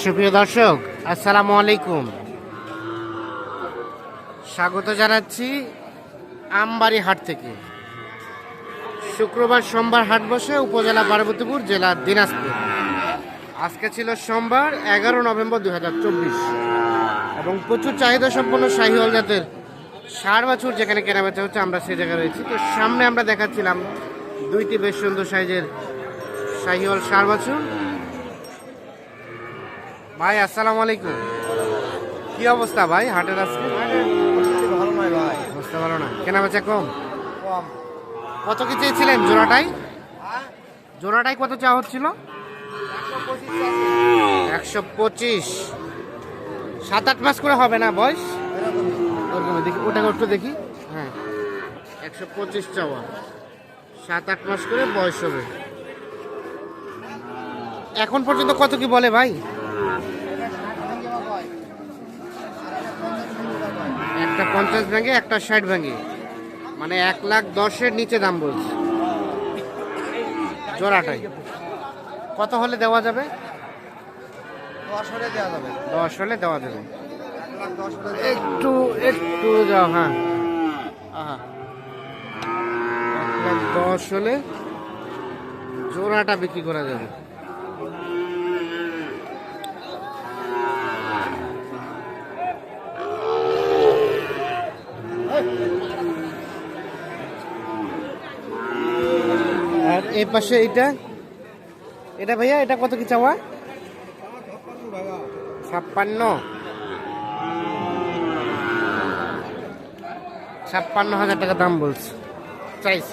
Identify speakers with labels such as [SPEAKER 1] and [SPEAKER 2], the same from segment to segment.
[SPEAKER 1] সুপ্রিয় দর্শক, আসসালামু আলাইকুম। স্বাগত জানাচ্ছি আমবাড়ি হাট থেকে। শুক্রবার সোমবার হাট বসে উপজেলা পার্বতীপুর জেলা দিনাজপুর। আজকে ছিল সোমবার, এগারো নভেম্বর দুই হাজার চব্বিশ। এবং প্রচুর চাহিদা সম্পন্ন শাহিওয়াল জাতের সার বাছুর যেখানে কেনাবেচা হচ্ছে, আমরা সেই জায়গায় রয়েছি। তো সামনে আমরা দেখাচ্ছিলাম দুইটি বেশ সুন্দর সাইজের শাহিওয়াল সার বাছুর। ভাই আসসালামু আলাইকুম। কি অবস্থা ভাই হাটের আজকে?
[SPEAKER 2] ভালো নয় ভাই
[SPEAKER 1] বুঝতে পারো না। কেনা বেচা কম?
[SPEAKER 2] কম।
[SPEAKER 1] কত কি চেয়েছিলেন জোড়াটাই? জোড়াটাই কত চাওয়া হচ্ছিল? একশো পঁচিশ। সাত আট মাস করে হবে না বয়স? ওরকম দেখি ওটা একটু দেখি। হ্যাঁ একশো পঁচিশ চাওয়া। সাত আট মাস করে বয়স হবে। এখন পর্যন্ত কত কি বলে ভাই? একটা পঞ্চাশ ভেঙে একটা ষাট ভেঙে। মানে এক লাখ দশের নিচে দাম বলছে। জোড়াটাই। কত হলে দেওয়া যাবে?
[SPEAKER 2] দশ হলে দেওয়া যাবে।
[SPEAKER 1] দশ হলে দেওয়া যাবে। একটু একটু যাও হ্যাঁ। আহা। এক লাখ দশ হলে জোড়াটা বিক্রি করা যাবে। এই পাশে এটা এটা ভাইয়া, এটা কত কি চাওয়া? ছাপ্পান্ন। ছাপ্পান্ন হাজার টাকা দাম বলছে। চাইস।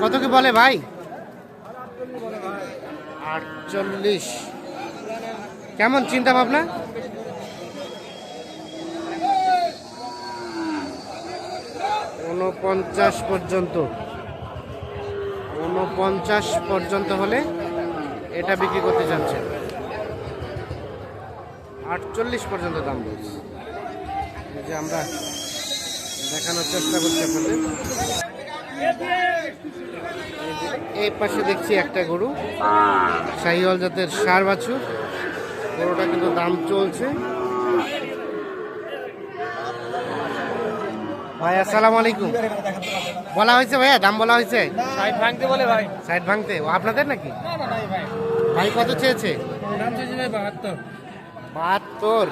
[SPEAKER 1] কত কি বলে ভাই? আটচল্লিশ। কেমন চিন্তা ভাবনা? উনপঞ্চাশ পর্যন্ত। উনপঞ্চাশ পর্যন্ত হলে এটা বিক্রি করতে চাচ্ছে আটচল্লিশ পর্যন্ত দাম বলছে। যে আমরা দেখানোর চেষ্টা করছি আপনাদের। এই পাশে দেখছি একটা গরু। শাহিওয়াল জাতের সার বাছুর। গরুটা কিন্তু দাম চলছে। ভাই আসসালামু আলাইকুম। বলা হয়েছে ভাইয়া দাম বলা হয়েছে?
[SPEAKER 2] সাইড ভাঙতে বলে ভাই।
[SPEAKER 1] সাইড ভাঙতে? ও আপনাদের নাকি?
[SPEAKER 2] না না নাই ভাই।
[SPEAKER 1] ভাই কত চেয়েছে?
[SPEAKER 2] বাহাত্তর।
[SPEAKER 1] বাহাত্তর?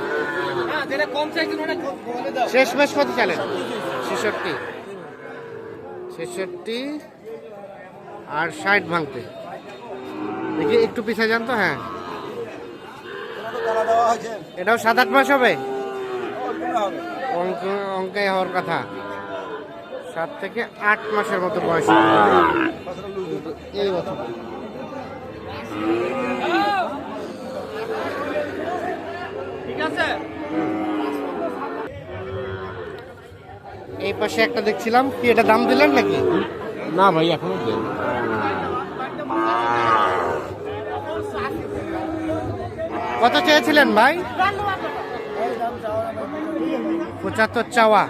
[SPEAKER 2] যেটা কম চাইছি ওটা বলে দাও।
[SPEAKER 1] শেষ ম্যাচ কত চালেন? ছেষট্টি। ছেষট্টি আর ষাট ভাঙতে। দেখি একটু পিছিয়ে যান তো হ্যাঁ। এটাও সাত আট মাস হবে?
[SPEAKER 2] হবে।
[SPEAKER 1] অঙ্ক অঙ্কে হওয়ার কথা। সাত থেকে আট মাসের মতো বয়স। এই বছর
[SPEAKER 2] ঠিক আছে
[SPEAKER 1] এই পাশে একটা দেখছিলাম কি এটা দাম দিলেন নাকি?
[SPEAKER 3] না ভাই এখনও দেন।
[SPEAKER 1] কত চেয়েছিলেন ভাই? পঁচাত্তর চাওয়া।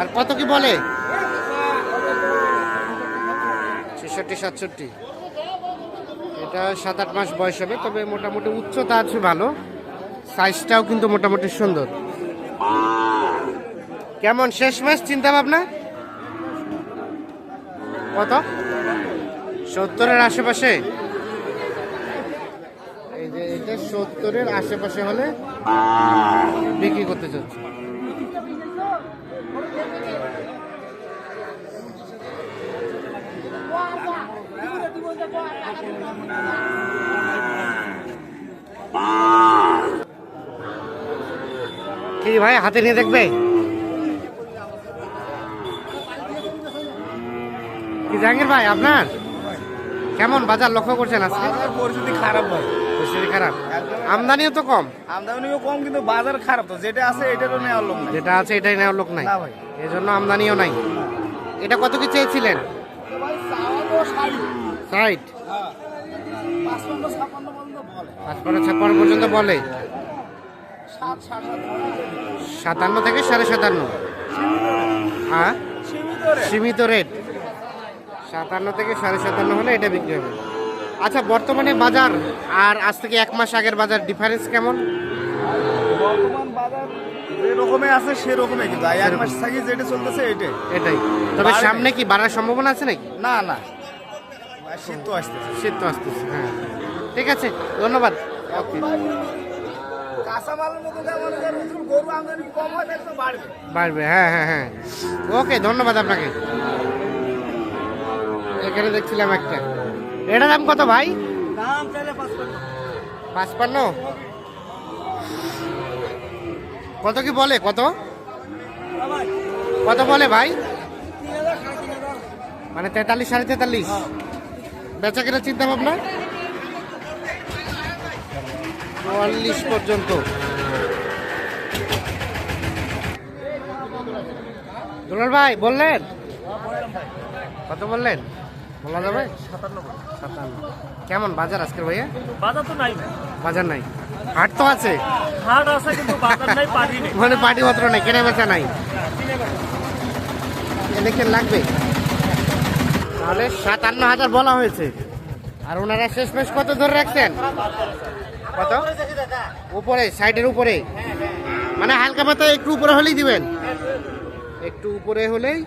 [SPEAKER 1] আর কত কি বলে? ছেষট্টি, সাতষট্টি। এটা সাত আট মাস বয়স হবে, তবে মোটামুটি উচ্চতা আছে ভালো। সাইজটাও কিন্তু মোটামুটি সুন্দর। কেমন, শেষ মাস চিন্তা ভাবনা কত? সত্তরের আশেপাশে? সত্তরের আশেপাশে হলে বিক্রি করতে চাচ্ছি। কি ভাই, হাতে নিয়ে দেখবে? কি জাহাঙ্গীর ভাই, আপনার? কেমন বাজার লক্ষ্য করছেন আজকে?
[SPEAKER 2] পরিস্থিতি খারাপ ভাই।
[SPEAKER 1] পরিস্থিতি খারাপ? আমদানিও তো কম।
[SPEAKER 2] আমদানিও কম কিন্তু বাজার খারাপ তো। যেটা আছে এটারও নেওয়ার লোক নাই।
[SPEAKER 1] যেটা আছে এটাই নেওয়ার লোক নাই। এই জন্য আমদানিও নাই। এটা কত কি চেয়েছিলেন? ষাট। পাঁচপান্ন ছাপ্পান্ন পর্যন্ত বলে। সাতান্ন থেকে সাড়ে সাতান্ন। হ্যাঁ?
[SPEAKER 2] সীমিত রেট।
[SPEAKER 1] সাতান্ন থেকে সাড়ে সাতান্ন হলে এটা বিক্রি হবে। আচ্ছা বর্তমানে বাজার আর আজ থেকে এক মাস আগের বাজার ডিফারেন্স কেমন?
[SPEAKER 2] বর্তমান বাজার যে রকমে আছে সে রকমই কিন্তু। আর এক মাস থাকি যেটা চলতেছে এটাই।
[SPEAKER 1] এটাই। তবে সামনে কি বাড়ার সম্ভাবনা আছে নাকি?
[SPEAKER 2] না না। আর শীত তো আসতেছে।
[SPEAKER 1] শীত তো আসতেছে হ্যাঁ। ঠিক আছে ধন্যবাদ। ওকে
[SPEAKER 2] বাড়বে
[SPEAKER 1] হ্যাঁ হ্যাঁ হ্যাঁ। ওকে ধন্যবাদ আপনাকে। এখানে দেখছিলাম একটা। এটা দাম কত ভাই?
[SPEAKER 2] দাম চাইলে
[SPEAKER 1] পাঁচপান্ন। কত কি বলে? কত? কত বলে ভাই? মানে তেতাল্লিশ সাড়ে তেতাল্লিশ। বেচা কেনার চিন্তা ভাবনা? চুয়াল্লিশ পর্যন্ত। দুলাল ভাই বললেন? কত বললেন? বলা যাবে? সাতান্ন। সাতান্ন কেমন বাজার আজকের ভাইয়া?
[SPEAKER 4] বাজার তো নাই
[SPEAKER 1] বাজার নাই। হাট তো আছে।
[SPEAKER 4] হাট আছে কিন্তু বাজার নাই পারি নেই।
[SPEAKER 1] মানে পার্টি পত্র নাই কেনা বেচা নাই ইলেকশন লাগবে? তাহলে সাতান্ন হাজার বলা হয়েছে। আর ওনারা শেষ মেশ কত ধরে রাখছেন? কত? উপরে সাইডের উপরে। মানে হালকা পাতা একটু উপরে হলেই দিবেন। একটু উপরে হলেই?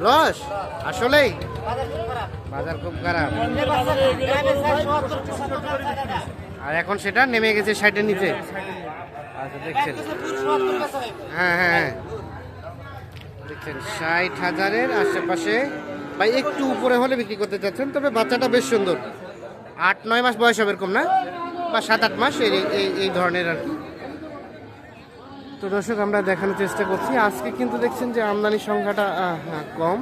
[SPEAKER 1] লস আসলেই? বাজার খুব খারাপ। আর এখন সেটা নেমে গেছে সাইডের নিচে। আচ্ছা দেখছেন। হ্যাঁ হ্যাঁ হ্যাঁ। দেখছেন ষাট হাজারের আশেপাশে ভাই একটু উপরে হলে বিক্রি করতে চাচ্ছেন তবে বাচ্চাটা বেশ সুন্দর। আট নয় মাস বয়স হবে এরকম না? বা সাত আট মাস এই এই- এই ধরনের আর কি। তো দর্শক আমরা দেখানোর চেষ্টা করছি। আজকে কিন্তু দেখছেন যে আমদানির সংখ্যাটা হ্যাঁ, কম।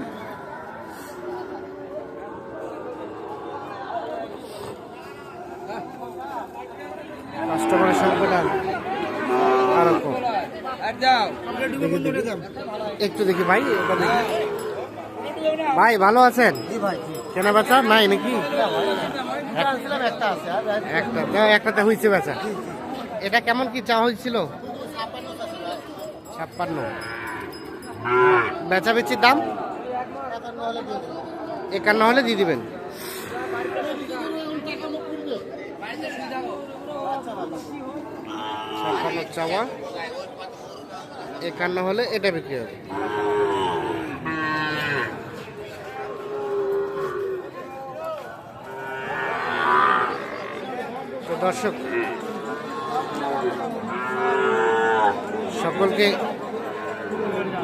[SPEAKER 1] কাস্টমারের সংখ্যাটা আরও কম। একটু দেখি ভাই ভাই ভালো আছেন? কেনা বেচা? নাই নাকি? একটা দাও, একটাতে হয়েছে বেচা। এটা কেমন কি চা হয়েছিল ছাপ্পান্ন। বেচা বেচির দাম? একান্ন হলে দিয়ে দিবেন। ছাপ্পান্ন চাওয়া। একান্ন হলে এটা বিক্রি হবে। তো দর্শক সকলকে